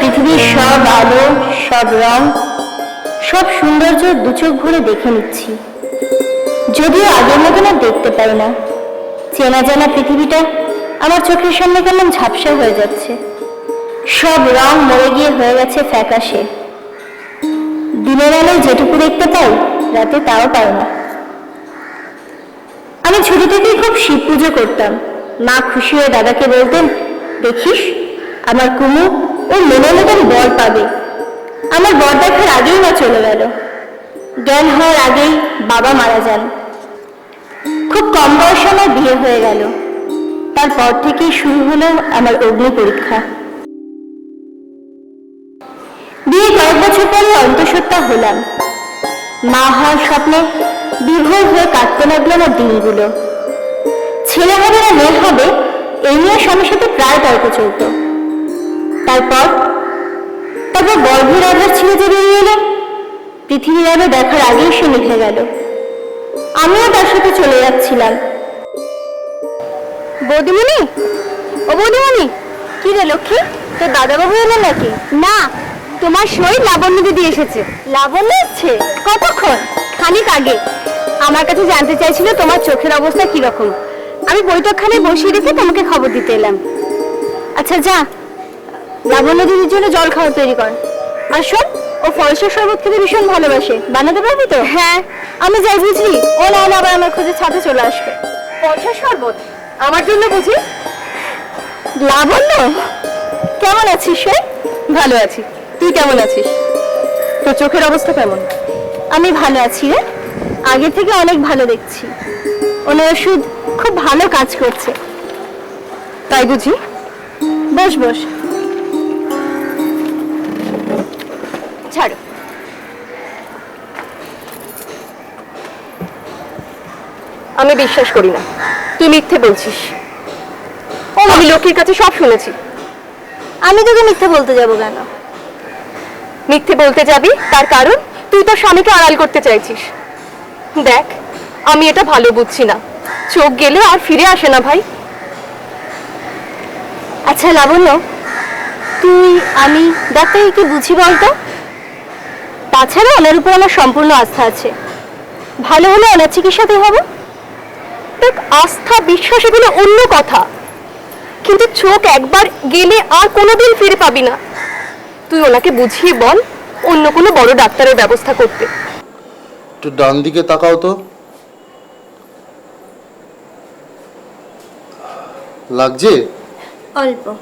পৃথিবীর সব আলো, সব রং, সব সৌন্দর্য দু চোখ ভরে দেখে নিচ্ছি। যদিও আগের মতন আর দেখতে পাই না। চেনা জানা পৃথিবীটা আমার চোখের সামনে কেমন ঝাপসা হয়ে যাচ্ছে। সব রং মরে গিয়ে হয়ে গেছে ফ্যাকাশে। দিনের আলোয় যেটুকু দেখতে পাই, রাতে তাও পাই না। আমি ছোট থেকেই খুব শিব পুজো করতাম। মা খুশি হয়ে দাদাকে বলতেন, দেখিস, আমার কুমু ও মনের মতন বর পাবে। আমার বর দেখার আগেই মা চলে গেল। জ্ঞান হওয়ার আগেই বাবা মারা যান। খুব কম বয়সে আমার বিয়ে হয়ে গেল। তারপর থেকেই শুরু হলো আমার অগ্নি পরীক্ষা। বিয়ে কয়েক বছর পরে অন্তঃসত্ত্বা হলাম। মা হওয়ার স্বপ্নে বিভোর হয়ে কাটতে লাগল আমার দিনগুলো। ছেলে হবে না মেয়ে হবে, এই নিয়ে স্বামীর সাথে প্রায় তর্ক চলতো। তারপর? তারপর গর্ভের আধার ছেড়ে যে বেরিয়ে এলো পৃথিবীর আলো দেখার আগেই সে লিখে গেল আমিও তার সাথে চলে যাচ্ছিলাম। বৌদিমণি? ও বৌদিমণি কি রে লক্ষ্মী? তোর দাদাবাবু এলো নাকি? না তোমার সই লাবণ্য দিদি এসেছে। লাবণ্য এসছে? কতক্ষণ? খানিক আগে। আমার কাছে জানতে চাইছিল তোমার চোখের অবস্থা কীরকম। আমি বৈঠকখানে বসিয়ে রেখে তোমাকে খবর দিতে এলাম। আচ্ছা যা। লাবণ্য দিদির জন্য জল খাওয়ার তৈরি কর। আর শোন ও ফলসের শরবত খেতে ভীষণ ভালোবাসে। বানাতে পারবি তো? হ্যাঁ। আমি যাই বুঝলি। ও না হলে আবার আমার খোঁজে ছাদে চলে আসবে। ফলসের শরবত? আমার জন্য বুঝি? লাবণ্য? কেমন আছিস সে ভালো আছি। তুই কেমন আছিস? তোর চোখের অবস্থা কেমন? আমি ভালো আছি রে। আগে থেকে অনেক ভালো দেখছি। ওনার ওষুধ খুব ভালো কাজ করছে। তাই বুঝি? বস বস। আমি বিশ্বাস করি না। তুই মিথ্যে বলছিস। ও আমি লোকের কাছে সব শুনেছি। আমি তোকে মিথ্যে বলতে যাব কেন? মিথ্যে বলতে যাবি তার কারণ তুই তোর স্বামীকে আড়াল করতে চাইছিস। দেখ আমি এটা ভালো বুঝছি না। চোখ গেলে আর ফিরে আসে না ভাই। আচ্ছা লাবণ্য তুই আমি ডাক্তারকে কি বুঝি বলতো? তাছাড়া ওনার উপর আমার সম্পূর্ণ আস্থা আছে। ভালো হলে ওনার চিকিৎসাতে হবে। দেখ আস্থা বিশ্বাস এগুলো অন্য কথা। কিন্তু চোখ একবার গেলে আর কোনোদিন ফিরে পাবি না। তুই ওনাকে বুঝিয়ে বল অন্য কোনো বড় ডাক্তারের ব্যবস্থা করতে। একটু ডান দিকে তাকাও তো। লাগছে? অল্প।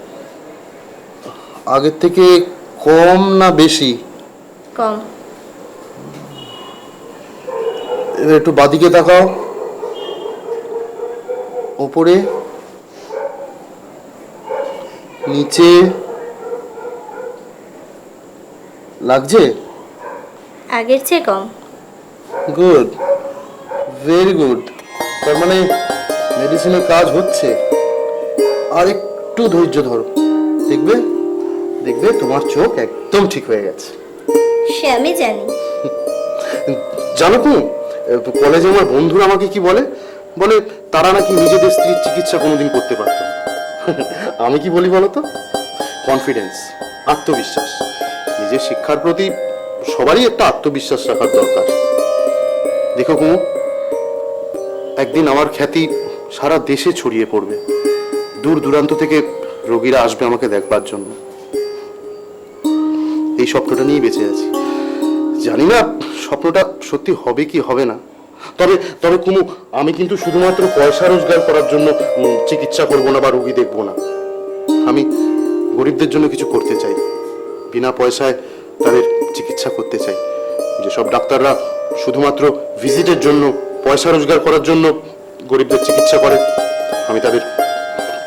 আগের থেকে কম না বেশি? কম। এবার একটু বাদিকে তাকাও। ওপরে নিচে লাগছে? আগের চেয়ে কম। Good very good. তার মানে মেডিসিনের কাজ হচ্ছে। আর একটু ধৈর্য ধরো। দেখবে? দেখবে তোমার চোখ একদম ঠিক হয়ে গেছে। সে আমি জানি। জানো তুমি কলেজে আমার বন্ধুরা আমাকে কি বলে? বলে তারা নাকি নিজেদের স্ত্রীর চিকিৎসা কোনোদিন করতে পারতো। আমি কি বলি বলো তো? কনফিডেন্স আত্মবিশ্বাস। নিজের শিক্ষার প্রতি সবারই একটা আত্মবিশ্বাস রাখার দরকার। দেখো কুমু, একদিন আমার খ্যাতি সারা দেশে ছড়িয়ে পড়বে। দূর দূরান্ত থেকে রোগীরা আসবে আমাকে দেখবার জন্য। এই স্বপ্নটা নিয়েই বেঁচে আছি। জানি না স্বপ্নটা সত্যি হবে কি হবে না। তবে তবে কুমু, আমি কিন্তু শুধুমাত্র পয়সা রোজগার করার জন্য চিকিৎসা করব না বা রোগী দেখব না। আমি গরিবদের জন্য কিছু করতে চাই। বিনা পয়সায় তাদের চিকিৎসা করতে চাই। যেসব ডাক্তাররা শুধুমাত্র ভিজিটের জন্য, পয়সা রোজগার করার জন্য গরিবদের চিকিৎসা করে, আমি তাদের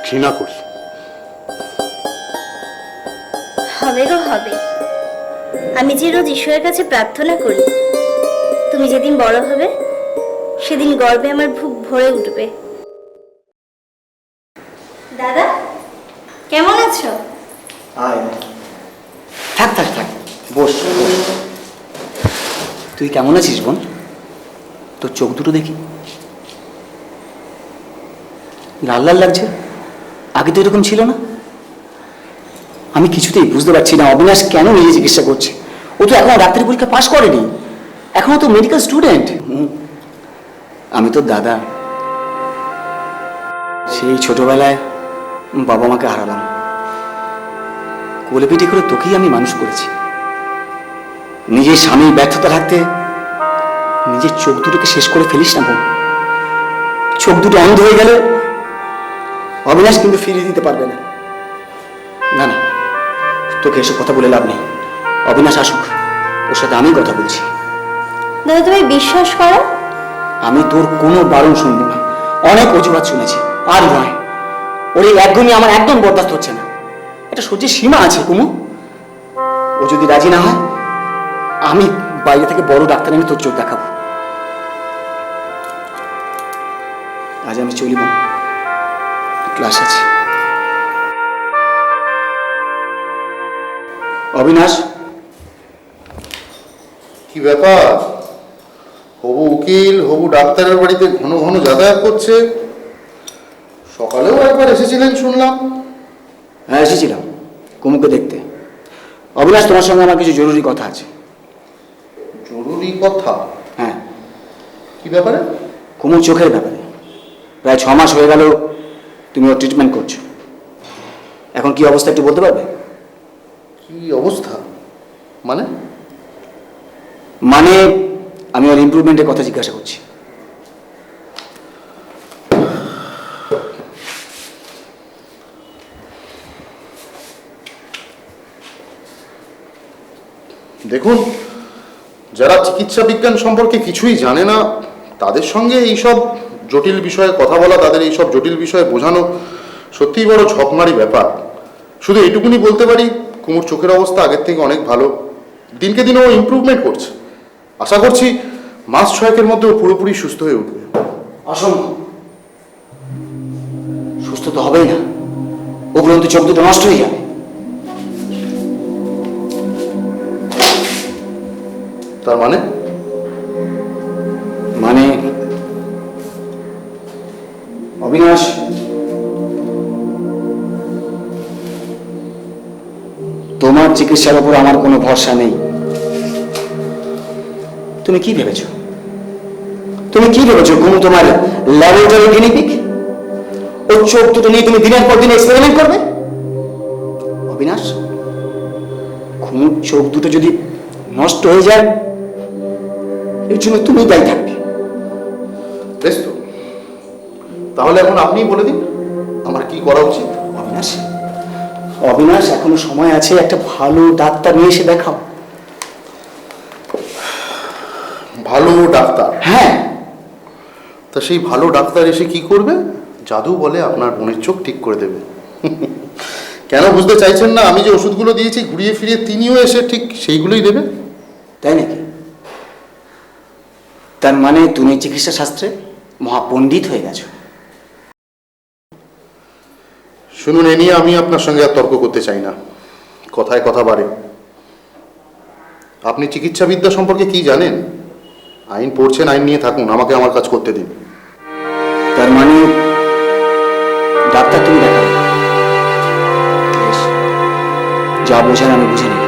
ঘৃণা করি। হবে গো, হবে। আমি যে রোজ ঈশ্বরের কাছে প্রার্থনা করি, তুমি যেদিন বড় হবে সেদিন গর্বে আমার বুক ভরে উঠবে। দাদা, কেমন আছো? থাক থাক থাক। বস। তুই কেমন আছিস বোন? তোর চোখ দুটো দেখি। লাল লাল লাগছে। আগে তো এরকম ছিল না। আমি কিছুতেই বুঝতে পারছি না, অবিনাশ কেন নিজে চিকিৎসা করছে? ও তো এখনও ডাক্তারি পরীক্ষা পাশ করেনি। এখনও তো মেডিকেল স্টুডেন্ট আমি তোর দাদা। সেই ছোটবেলায় বাবা মাকে হারালাম। কোলে পিঠে করে তোকেই আমি মানুষ করেছি। নিজের স্বামীর ব্যর্থতা থাকতে নিজের চোখ দুটোকে শেষ করে ফেলিস না বোন চোখ দুটো অন্ধ হয়ে গেলে অবিনাশ কিন্তু ফিরিয়ে দিতে পারবে না। না না, তোকে এসব কথা বলে লাভ নেই। অবিনাশ আসুক, ওর সাথে আমি কথা বলছি। দাদা, তুমি বিশ্বাস করো? আমি তোর কোনো বারণ শুনব না। অনেক অজুহাত শুনেছি। আর নয়, ওর এই একগুণই আমার একদম বরদাস্ত হচ্ছে না। এটা সহ্যের সীমা আছে, কুমু। ও যদি রাজি না হয়, আমি বাইরে থেকে বড় ডাক্তার আমি তোর চোখ দেখাবো। আজ আমি চলিব ক্লাস আছে। অবিনাশ? কি ব্যাপার? হবু উকিল হবু ডাক্তারের বাড়িতে ঘন ঘন যাতায়াত করছে। সকালেও একবার এসেছিলেন শুনলাম। হ্যাঁ এসেছিলাম। কুমুকে দেখতে। অবিনাশ তোমার সঙ্গে আমার কিছু জরুরি কথা আছে। জরুরি কথা? হ্যাঁ। কি ব্যাপারে? কুমুর চোখের ব্যাপারে। প্রায় ছ মাস হয়ে গেল তুমি ওর ট্রিটমেন্ট করছ। এখন কি অবস্থা একটু বলতে পারবে? কি অবস্থা? মানে? মানে আমি ওর ইমপ্রুভমেন্টের কথা জিজ্ঞাসা করছি। দেখুন, যারা চিকিৎসা বিজ্ঞান সম্পর্কে কিছুই জানে না, তাদের সঙ্গে এইসব জটিল বিষয়ে কথা বলা, তাদের এইসব জটিল বিষয়ে বোঝানো সত্যিই বড় ঝকমারি ব্যাপার। শুধু এইটুকুনি বলতে পারি, কুমুর চোখের অবস্থা আগের থেকে অনেক ভালো। দিনকে দিন ও ইমপ্রুভমেন্ট করছে। আশা করছি মাস ছয়েকের মধ্যে ও পুরোপুরি সুস্থ হয়ে উঠবে। অসম্ভব সুস্থ তো হবেই না। উপরন্তু চোখ দুটো নষ্ট হয়ে যাবে। তার মানে? মানে? অবিনাশ? তোমার চিকিৎসার উপর আমার কোনো ভরসা নেই। তুমি কি ভেবেছো? তুমি কি ভেবেছো ঘুম তোমার ল্যাবরেটরি ক্লিনিক ও চোখ দুটো নিয়ে তুমি দিনের পর দিন এক্সপেরিমেন্ট করবে? অবিনাশ ঘুমুর চোখ দুটো যদি নষ্ট হয়ে যায় এর জন্য তুমি দায়ী থাকবে। বেশ তো। তাহলে এখন আপনিই বলে দিন আমার কি করা উচিত? অবিনাশ অবিনাশ এখনও সময় আছে একটা ভালো ডাক্তার নিয়ে এসে দেখাও। ভালো ডাক্তার। হ্যাঁ। তা সেই ভালো ডাক্তার এসে কি করবে? জাদু বলে আপনার বোনের চোখ ঠিক করে দেবে। কেন বুঝতে চাইছেন না? আমি যে ওষুধগুলো দিয়েছি ঘুরিয়ে ফিরিয়ে তিনিও এসে ঠিক সেইগুলোই দেবে। তাই নাকি? তার মানে তুমি চিকিৎসা শাস্ত্রে মহাপণ্ডিত হয়ে গেছো। শুনুন এ নিয়ে আমি আপনার সঙ্গে আর তর্ক করতে চাই না। কথায় কথা বাড়ে। আপনি চিকিৎসাবিদ্যা সম্পর্কে কি জানেন? আইন পড়ছেন আইন নিয়ে থাকুন আমাকে আমার কাজ করতে দিন। তার মানে ডাক্তার তুমি দেখাবে যা বোঝার আমি বুঝে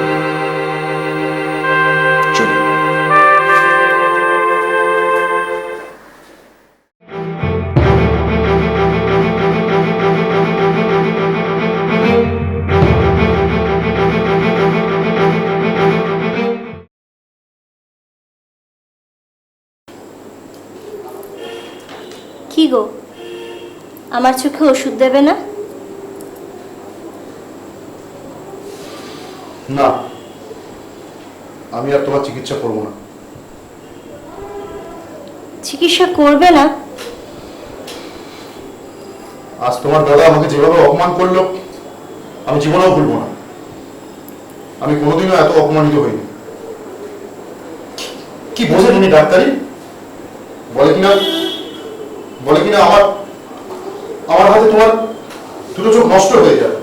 আমার চোখে ওষুধ দেবে না? না। আমি আর তোমার চিকিৎসা করব না। চিকিৎসা করবে না? আজ তোমার দাদা আমাকে যেভাবে অপমান করল আমি জীবনেও ভুলবো না। আমি কোনোদিনও এত অপমানিত হইনি। কি বোঝেন উনি ডাক্তারি? বলে কিনা? বলে কিনা আমার আমার হাতে তোমার দুটো চোখ নষ্ট হয়ে যাবে।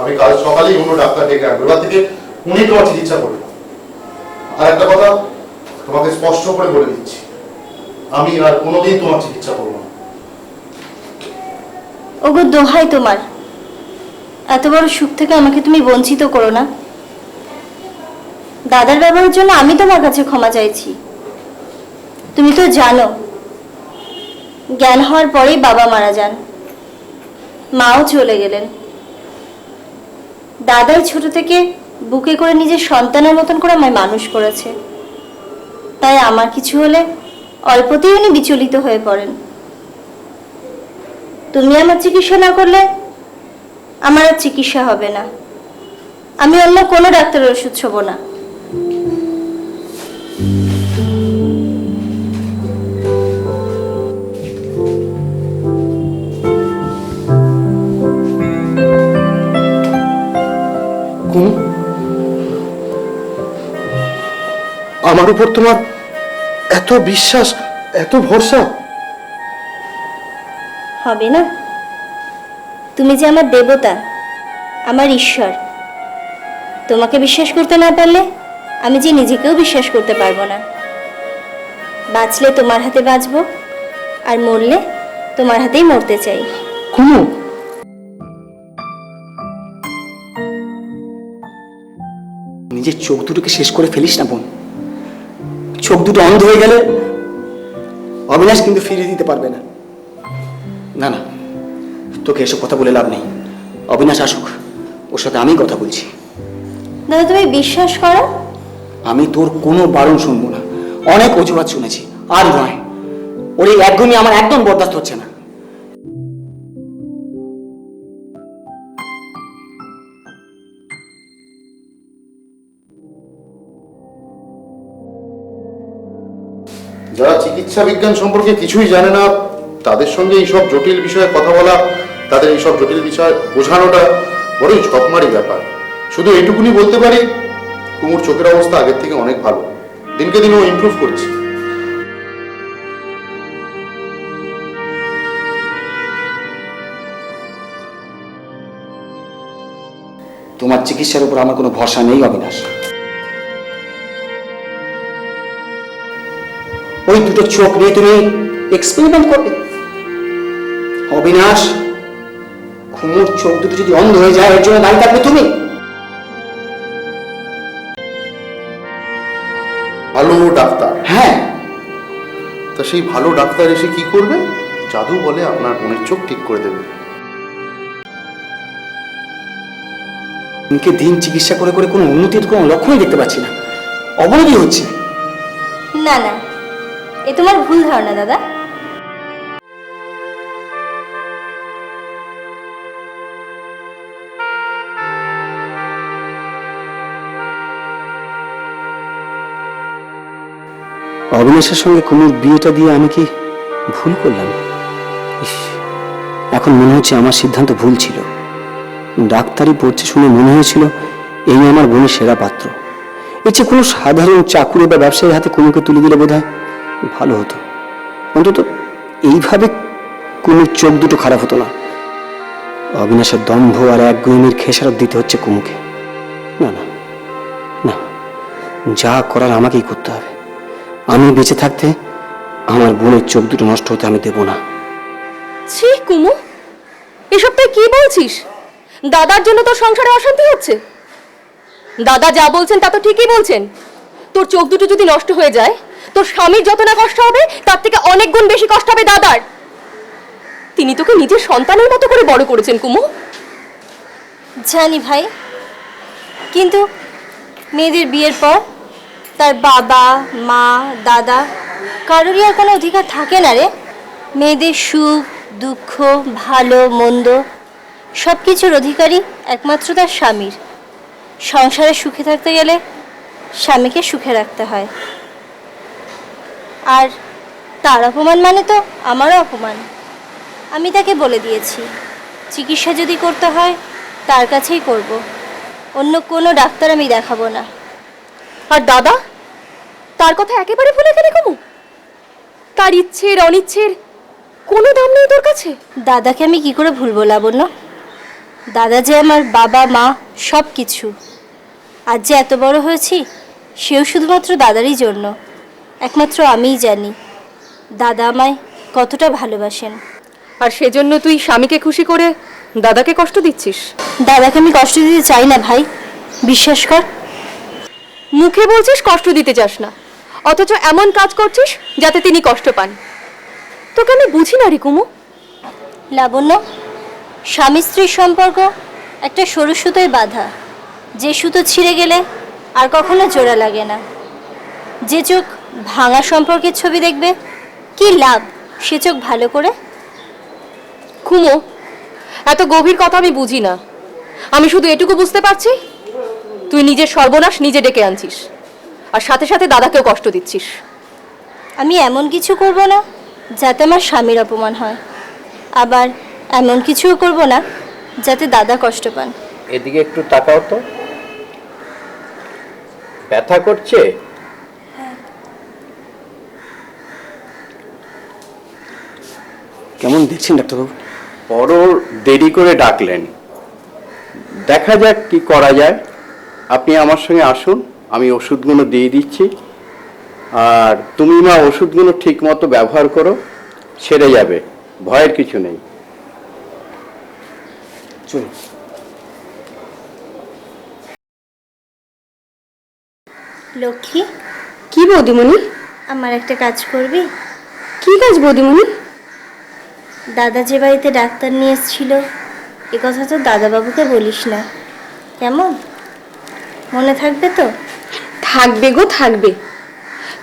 আমি কাল সকালেই অন্য ডাক্তার ডেকে আনব। এবার থেকে উনি তোমার চিকিৎসা করবে। আর একটা কথা তোমাকে স্পষ্ট করে বলে দিচ্ছি। আমি আর কোনোদিন তোমার চিকিৎসা করব না। ওগো, দোহাই তোমার। এত বড় সুখ থেকে আমাকে তুমি বঞ্চিত করো না। দাদার ব্যবহারের জন্য আমি তোমার কাছে ক্ষমা চাইছি। তুমি তো জানো জ্ঞান হওয়ার পরেই বাবা মারা যান। মাও চলে গেলেন। দাদাই ছোট থেকে বুকে করে নিজের সন্তানের মতন করে আমায় মানুষ করেছে। তাই আমার কিছু হলে অল্পতেই উনি বিচলিত হয়ে পড়েন। তুমি আমার চিকিৎসা না করলে আমার আর চিকিৎসা হবে না। আমি অন্য কোনো ডাক্তারের ওষুধ ছোব না। আমার উপর তোমার এত বিশ্বাস এত ভরসা? হবে না। তুমি যে আমার দেবতা আমার ঈশ্বর তোমাকে বিশ্বাস করতে না পারলে আমি যে নিজেকেও বিশ্বাস করতে পারব না। বাঁচলে তোমার হাতে বাঁচবো আর মরলে তোমার হাতেই মরতে চাই। কুমু! নিজের চোখ দুটোকে শেষ করে ফেলিস না বোন। চোখ দুটো অন্ধ হয়ে গেলে অবিনাশ কিন্তু ফিরিয়ে দিতে পারবে না। না না তোকে এসব কথা বলে লাভ নেই। অবিনাশ আসুক ওর সাথে আমি কথা বলছি। দাদা তুমি বিশ্বাস করো? আমি তোর কোনো বারণ শুনব না। অনেক অজুহাত শুনেছি আর নয়। ওর এই একদমই আমার একদম বরদাস্ত হচ্ছে না। যারা চিকিৎসা বিজ্ঞান সম্পর্কে কিছুই জানে না, তাদের সঙ্গে এইসব জটিল বিষয়ে কথা বলা, তাদের এইসব জটিল বিষয় বোঝানোটা বড়ই ঝকমারি ব্যাপার। শুধু এইটুকুনি বলতে পারি, কুমুর চোখের অবস্থা আগের থেকে অনেক ভালো। দিনকে দিন ও ইমপ্রুভ করছে। তোমার চিকিৎসার উপর আমার কোনো ভরসা নেই, অবিনাশ। ওই দুটো চোখ নিয়ে তুমি এক্সপেরিমেন্ট করবে। অবিনাশ খুমুর চোখ দুটো যদি অন্ধ হয়ে যায় এর জন্য দায়ী থাকবে তুমি। ভালো ডাক্তার। হ্যাঁ। তা সেই ভালো ডাক্তার এসে কি করবে? জাদু বলে আপনার বোনের চোখ ঠিক করে দেবে। দিনকে দিন চিকিৎসা করে করে কোনো উন্নতির কোনো লক্ষণই দেখতে পাচ্ছি না। অবনতি হচ্ছে। না না। এ তোমার ভুল ধারণা, দাদা। অবিনাশের সঙ্গে কুমুর বিয়েটা দিয়ে আমি কি ভুল করলাম? এখন মনে হচ্ছে আমার সিদ্ধান্ত ভুল ছিল। ডাক্তারি পড়ছে শুনে মনে হয়েছিল এই আমার বোনের সেরা পাত্র। চেয়ে কোনো সাধারণ চাকুরি বা ব্যবসায়ীর হাতে কুমুকে তুলে দিলে বোধ ভালো হতো। অন্তত এইভাবে কুমুর চোখ দুটো খারাপ হতো না। অবিনাশের দম্ভ আর এক গুণের খেসারত দিতে হচ্ছে কুমুকে। না না না, যা করার আমাকেই করতে হবে। আমি বেঁচে থাকতে আমার বোনের চোখ দুটো নষ্ট হতে আমি দেব না। ছি, কুমু, এসব তুই কি বলছিস? দাদার জন্য তোর সংসারে অশান্তি হচ্ছে? দাদা যা বলছেন তা তো ঠিকই বলছেন। তোর চোখ দুটো যদি নষ্ট হয়ে যায় তোর স্বামীর যত না কষ্ট হবে, তার থেকে অনেক গুণ বেশি কষ্ট হবে দাদার। তিনি তোকে নিজের সন্তানের মতো করে বড় করেছেন, কুমু। জানি ভাই, কিন্তু মেয়েদের বিয়ের পর তার বাবা, মা, দাদা, কারোরই আর কোনো অধিকার থাকে না রে। মেয়েদের সুখ, দুঃখ, ভালো, মন্দ সব কিছুর অধিকারী একমাত্র তার স্বামীর। সংসারে সুখে থাকতে গেলে স্বামীকে সুখে রাখতে হয়। আর তার অপমান মানে তো আমারও অপমান। আমি তাকে বলে দিয়েছি চিকিৎসা যদি করতে হয় তার কাছেই করব। অন্য কোনো ডাক্তার আমি দেখাবো না। আর দাদা তার কথা একেবারে ভুলে গেলে কমু তার ইচ্ছের অনিচ্ছের কোনো দাম নেই তোর কাছে? দাদাকে আমি কি করে ভুলবো লাবণ্য? দাদা যে আমার বাবা মা সব কিছু আজ যে এত বড় হয়েছি সেও শুধুমাত্র দাদারই জন্য। একমাত্র আমিই জানি। দাদা আমায় কতটা ভালোবাসেন। আর সেজন্য তুই স্বামীকে খুশি করে দাদাকে কষ্ট দিচ্ছিস? দাদাকে আমি কষ্ট দিতে চাই না ভাই। বিশ্বাস কর। মুখে বলছিস কষ্ট দিতে চাস না। অথচ এমন কাজ করছিস যাতে তিনি কষ্ট পান। তোকে আমি বুঝি না রে কুমু। লাবণ্য স্বামী স্ত্রীর সম্পর্ক একটা সরু সুতোয় বাঁধা। যে সুতো ছিঁড়ে গেলে আর কখনো জোড়া লাগে না। যে চোখ ভাঙা সম্পর্কের ছবি দেখবে? কি লাভ? সে চোখ ভালো করে? কুমু এত গভীর কথা আমি বুঝি না। আমি শুধু এটুকু বুঝতে পারছি তুই নিজের সর্বনাশ নিজে ডেকে আনছিস। আর সাথে সাথে দাদাকেও কষ্ট দিচ্ছিস। আমি এমন কিছু করব না যাতে আমার স্বামীর অপমান হয়। আবার এমন কিছুও করব না যাতে দাদা কষ্ট পান। এদিকে একটু তাকাও তো। ব্যথা করছে? কেমন দেখছেন ডাক্তারবাবু? বড় দেরি করে ডাকলেন। দেখা যাক কি করা যায়। আপনি আমার সঙ্গে আসুন আমি ওষুধগুলো দিয়ে দিচ্ছি। আর তুমি মা ওষুধগুলো ঠিক মতো ব্যবহার করো সেরে যাবে ভয়ের কিছু নেই। চলুন। লক্ষ্মী? কি বৌদিমণি? আমার একটা কাজ করবি? কি কাজ বৌদিমণি? দাদা যে বাড়িতে ডাক্তার নিয়ে এসেছিল এ কথা তো দাদাবাবুকে বলিস না। কেমন? মনে থাকবে তো? থাকবে গো থাকবে।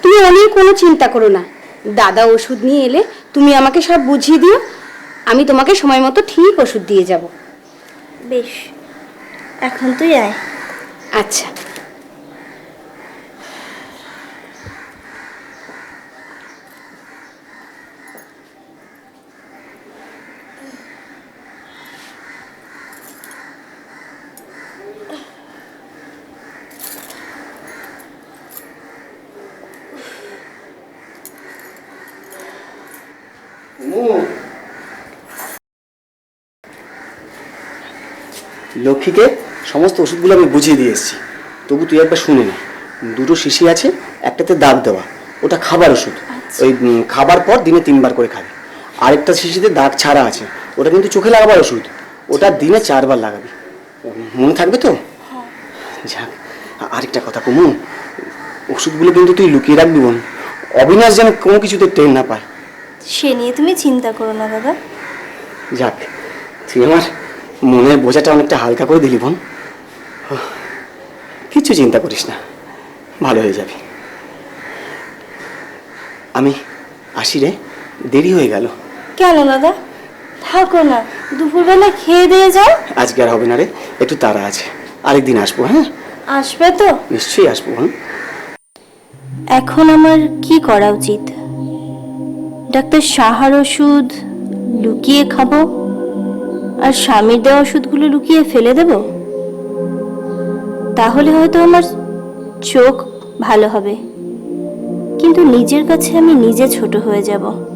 তুমি অনেক কোনো চিন্তা করো না। দাদা ওষুধ নিয়ে এলে তুমি আমাকে সব বুঝিয়ে দিও আমি তোমাকে সময় মতো ঠিক ওষুধ দিয়ে যাব। বেশ এখন তুই আয়। আচ্ছা। লক্ষ্মীকে সমস্ত ওষুধগুলো আমি বুঝিয়ে দিয়ে এসেছি। তবু তুই একবার শুনে নে। দুটো শিশি আছে একটাতে দাগ দেওয়া। ওটা খাবার ওষুধ। ওই খাবার পর দিনে তিনবার করে খাবি। আরেকটা শিশিতে দাগ ছাড়া আছে। ওটা কিন্তু চোখে লাগাবার ওষুধ। ওটা দিনে চারবার লাগাবি। মনে থাকবে তো? যাক আরেকটা কথা কমু ওষুধগুলো কিন্তু তুই লুকিয়ে রাখবি বোন। অবিনাশ যেন কোনো কিছুতে টেন না পায়। সে নিয়ে তুমি চিন্তা করো না দাদা। যাক তুই আমার মনের বোঝাটা অনেকটা হালকা করে দিলি বোন। কিচ্ছু চিন্তা করিস না ভালো হয়ে যাবে। আমি আসি রে দেরি হয়ে গেল। কেন দাদা? থাকো না দুপুরবেলা খেয়ে দিয়ে যাও। আজকে আর হবে না রে একটু তাড়া আছে। আরেকদিন আসব হ্যাঁ? আসবে তো? নিশ্চয়ই আসব বোন। এখন আমার কি করা উচিত? ডাক্তার সাহার ওষুধ লুকিয়ে খাব? আর স্বামীর দেওয়া ওষুধগুলো লুকিয়ে ফেলে দেব? তাহলে হয়তো আমার চোখ ভালো হবে। কিন্তু নিজের কাছে আমি নিজে ছোট হয়ে যাব।